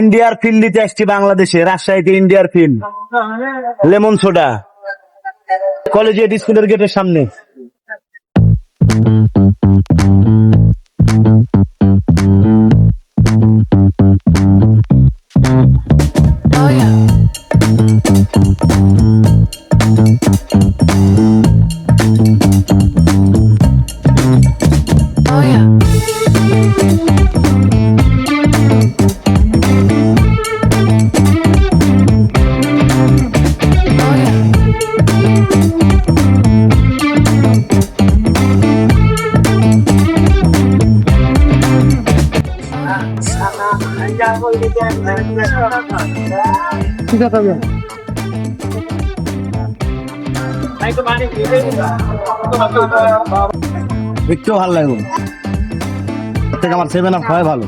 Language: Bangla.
ইন্ডিয়ার ফিল্ড দিতে আসছি বাংলাদেশে, রাজশাহীতে ইন্ডিয়ার ফিল্ড লেমন সোডা কলেজিয়েট স্কুলের গেটের সামনে. Oh yeah. দেখতেও ভালো লাগবে তার থেকে আমার সেভেন আপ হয় ভালো।